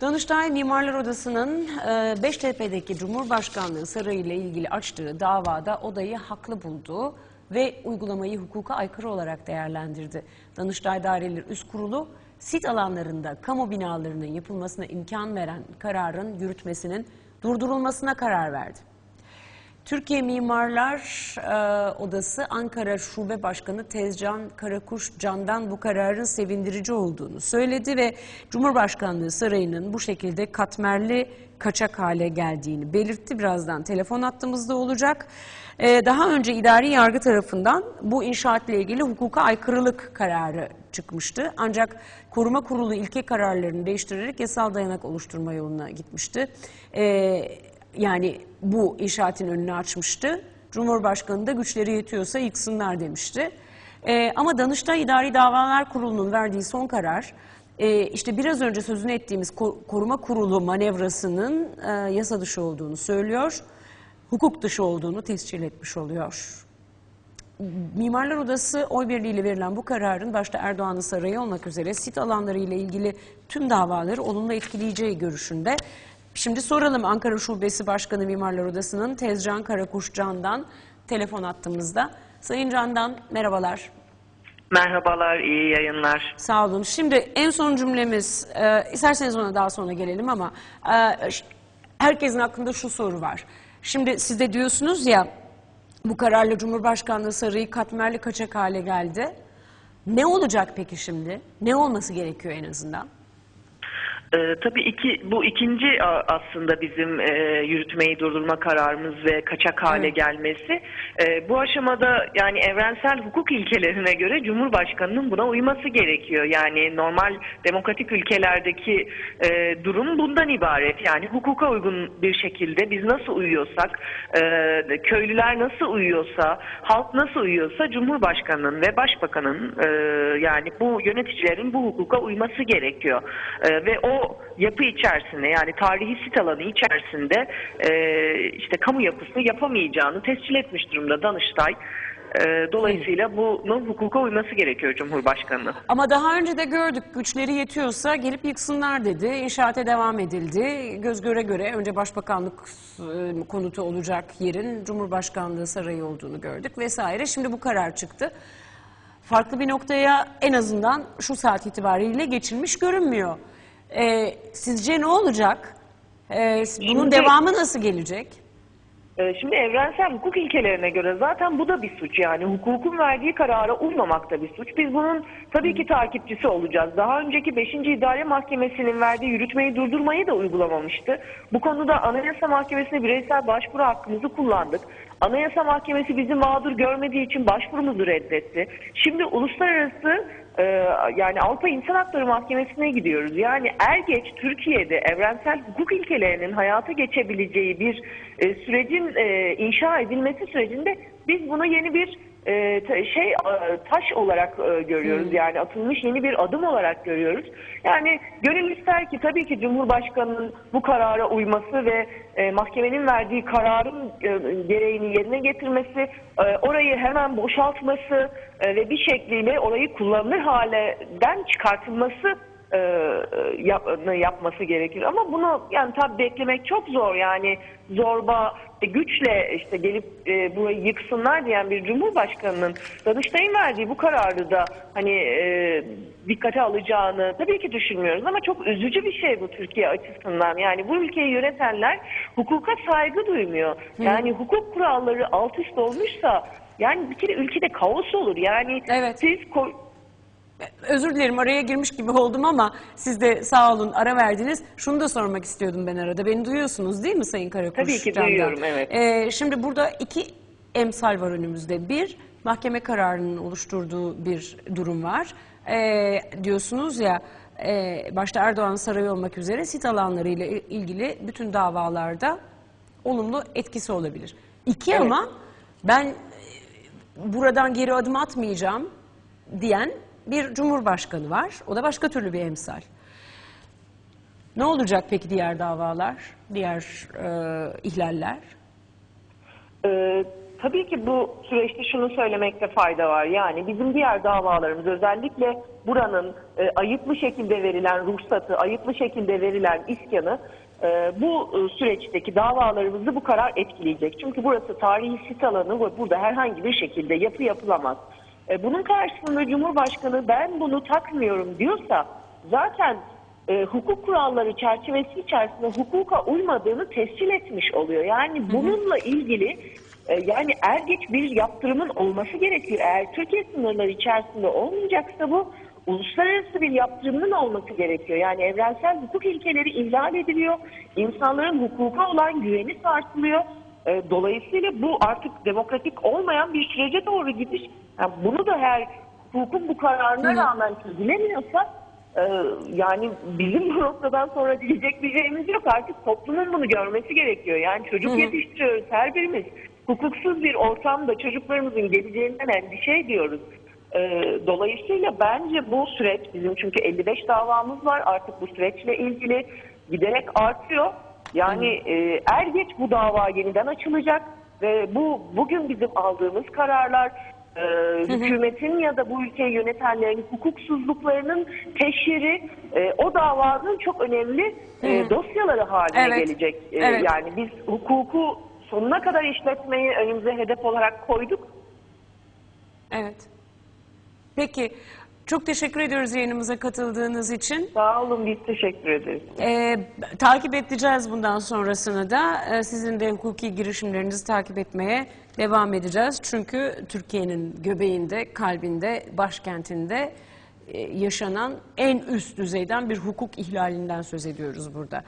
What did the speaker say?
Danıştay Mimarlar Odası'nın e, Beştepe'deki Cumhurbaşkanlığı Sarayı ile ilgili açtığı davada odayı haklı buldu ve uygulamayı hukuka aykırı olarak değerlendirdi. Danıştay Daireleri Üst Kurulu sit alanlarında kamu binalarının yapılmasına imkan veren kararın yürütmesinin durdurulmasına karar verdi. Türkiye Mimarlar e, Odası Ankara Şube Başkanı Tezcan Karakuş Can'dan bu kararın sevindirici olduğunu söyledi ve Cumhurbaşkanlığı Sarayı'nın bu şekilde katmerli kaçak hale geldiğini belirtti. Birazdan telefon hattımızda olacak. E, daha önce idari yargı tarafından bu inşaatla ilgili hukuka aykırılık kararı çıkmıştı. Ancak koruma kurulu ilke kararlarını değiştirerek yasal dayanak oluşturma yoluna gitmişti. E, yani bu inşaatın önünü açmıştı. Cumhurbaşkanı da güçleri yetiyorsa yıksınlar demişti. Ee, ama Danıştay İdari Davalar Kurulu'nun verdiği son karar, e, işte biraz önce sözünü ettiğimiz ko- koruma kurulu manevrasının e, yasa dışı olduğunu söylüyor, hukuk dışı olduğunu tescil etmiş oluyor. Mimarlar Odası oy birliğiyle verilen bu kararın başta Erdoğan'ın sarayı olmak üzere sit alanları ile ilgili tüm davaları olumlu etkileyeceği görüşünde. Şimdi soralım Ankara Şubesi Başkanı Mimarlar Odası'nın Tezcan Karakuş Can'dan telefon attığımızda. Sayın Can'dan merhabalar. Merhabalar, iyi yayınlar. Sağ olun. Şimdi en son cümlemiz, e, isterseniz ona daha sonra gelelim ama e, herkesin aklında şu soru var. Şimdi siz de diyorsunuz ya bu kararla Cumhurbaşkanlığı Sarayı katmerli kaçak hale geldi. Ne olacak peki şimdi? Ne olması gerekiyor en azından? Ee, tabii iki, bu ikinci aslında bizim e, yürütmeyi durdurma kararımız ve kaçak hale Evet. gelmesi. E, bu aşamada yani evrensel hukuk ilkelerine göre Cumhurbaşkanı'nın buna uyması gerekiyor. Yani normal demokratik ülkelerdeki e, durum bundan ibaret. Yani hukuka uygun bir şekilde biz nasıl uyuyorsak, e, köylüler nasıl uyuyorsa, halk nasıl uyuyorsa Cumhurbaşkanı'nın ve Başbakan'ın e, yani bu yöneticilerin bu hukuka uyması gerekiyor. E, ve o yapı içerisinde yani tarihi sit alanı içerisinde e, işte kamu yapısını yapamayacağını tescil etmiş durumda Danıştay. E, dolayısıyla bunun hukuka uyması gerekiyor Cumhurbaşkanı'nın. Ama daha önce de gördük güçleri yetiyorsa gelip yıksınlar dedi. İnşaata devam edildi. Göz göre göre önce başbakanlık e, konutu olacak yerin Cumhurbaşkanlığı sarayı olduğunu gördük vesaire. Şimdi bu karar çıktı. Farklı bir noktaya en azından şu saat itibariyle geçilmiş görünmüyor. E, sizce ne olacak? E, bunun Şimdi- devamı nasıl gelecek? Ee, Şimdi evrensel hukuk ilkelerine göre zaten bu da bir suç yani hukukun verdiği karara uymamak da bir suç. Biz bunun tabii ki takipçisi olacağız. Daha önceki 5. İdare Mahkemesi'nin verdiği yürütmeyi durdurmayı da uygulamamıştı. Bu konuda Anayasa Mahkemesi'ne bireysel başvuru hakkımızı kullandık. Anayasa Mahkemesi bizi mağdur görmediği için başvurumuzu reddetti. Şimdi uluslararası e, yani Avrupa İnsan Hakları Mahkemesi'ne gidiyoruz. Yani er geç Türkiye'de evrensel hukuk ilkelerinin hayata geçebileceği bir e, sürecin e, inşa edilmesi sürecinde biz bunu yeni bir e, ta- şey taş olarak e, görüyoruz. Yani atılmış yeni bir adım olarak görüyoruz. Yani gönül ister ki tabii ki Cumhurbaşkanı'nın bu karara uyması ve e, mahkemenin verdiği kararın e, gereğini yerine getirmesi, e, orayı hemen boşaltması e, ve bir şekliyle orayı kullanılır halden çıkartılması e, yap, yapması gerekir. Ama bunu yani tabii beklemek çok zor. Yani zorba e, güçle işte gelip e, burayı yıksınlar diyen bir cumhurbaşkanının Danıştay'ın verdiği bu kararı da hani e, dikkate alacağını tabii ki düşünmüyoruz ama çok üzücü bir şey bu Türkiye açısından. Yani bu ülkeyi yönetenler hukuka saygı duymuyor. Yani hukuk kuralları alt üst olmuşsa yani bir kere ülkede kaos olur. Yani Evet. siz Özür dilerim araya girmiş gibi oldum ama siz de sağ olun ara verdiniz. Şunu da sormak istiyordum ben arada. Beni duyuyorsunuz değil mi Sayın Karakuş? Tabii ki Can'dan? duyuyorum, evet. Ee, şimdi burada iki emsal var önümüzde. Bir, mahkeme kararının oluşturduğu bir durum var. Ee, diyorsunuz ya e, başta Erdoğan sarayı olmak üzere sit alanları ile ilgili bütün davalarda olumlu etkisi olabilir. İki Evet. ama ben e, buradan geri adım atmayacağım diyen bir cumhurbaşkanı var. O da başka türlü bir emsal. Ne olacak peki diğer davalar, diğer e, ihlaller? Ee, tabii ki bu süreçte şunu söylemekte fayda var. Yani bizim diğer davalarımız özellikle buranın e, ayıplı şekilde verilen ruhsatı, ayıplı şekilde verilen iskanı e, bu e, süreçteki davalarımızı bu karar etkileyecek. Çünkü burası tarihi sit alanı ve burada herhangi bir şekilde yapı yapılamaz. E, bunun karşısında Cumhurbaşkanı ben bunu takmıyorum diyorsa zaten e, hukuk kuralları çerçevesi içerisinde hukuka uymadığını tescil etmiş oluyor. Yani bununla ilgili e, yani er geç bir yaptırımın olması gerekiyor. Eğer Türkiye sınırları içerisinde olmayacaksa bu uluslararası bir yaptırımın olması gerekiyor. Yani evrensel hukuk ilkeleri ihlal ediliyor. İnsanların hukuka olan güveni sarsılıyor. E, Dolayısıyla bu artık demokratik olmayan bir sürece doğru gidiş. Yani bunu da her hukukun bu kararına rağmen çözülemiyorsa e, yani bizim bu noktadan sonra diyecek bir şeyimiz yok. Artık toplumun bunu görmesi gerekiyor. Yani çocuk yetiştiriyoruz her birimiz. Hukuksuz bir ortamda çocuklarımızın geleceğinden endişe ediyoruz. E, dolayısıyla bence bu süreç bizim çünkü 55 davamız var artık bu süreçle ilgili giderek artıyor. Yani e, er geç bu dava yeniden açılacak ve bu bugün bizim aldığımız kararlar e, hükümetin ya da bu ülkeyi yönetenlerin hukuksuzluklarının teşhiri e, o davanın çok önemli e, dosyaları haline Evet. gelecek. E, Evet. Yani biz hukuku sonuna kadar işletmeyi önümüze hedef olarak koyduk. Evet. Peki çok teşekkür ediyoruz yayınımıza katıldığınız için. Sağ olun biz teşekkür ederiz. Ee, takip edeceğiz bundan sonrasını da. Ee, sizin de hukuki girişimlerinizi takip etmeye devam edeceğiz. Çünkü Türkiye'nin göbeğinde, kalbinde, başkentinde e, yaşanan en üst düzeyden bir hukuk ihlalinden söz ediyoruz burada.